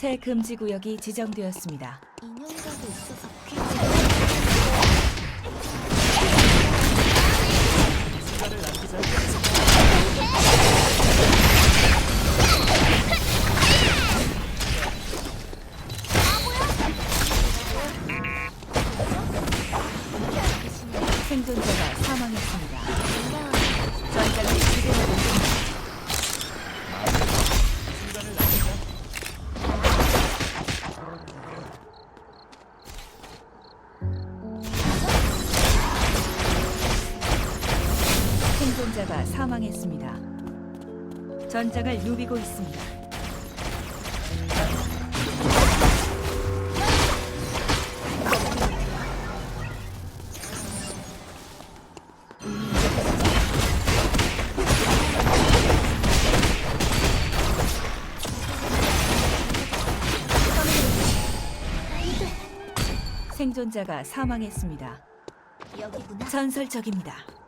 새 금지 구역이 지정되었습니다. 인형이라도 있어서 괜찮아. 생존자가 사망했습니다. 생존자가 사망했습니다. 전장을 누비고 있습니다. 생존자가 사망했습니다. 여기구나. 전설적입니다.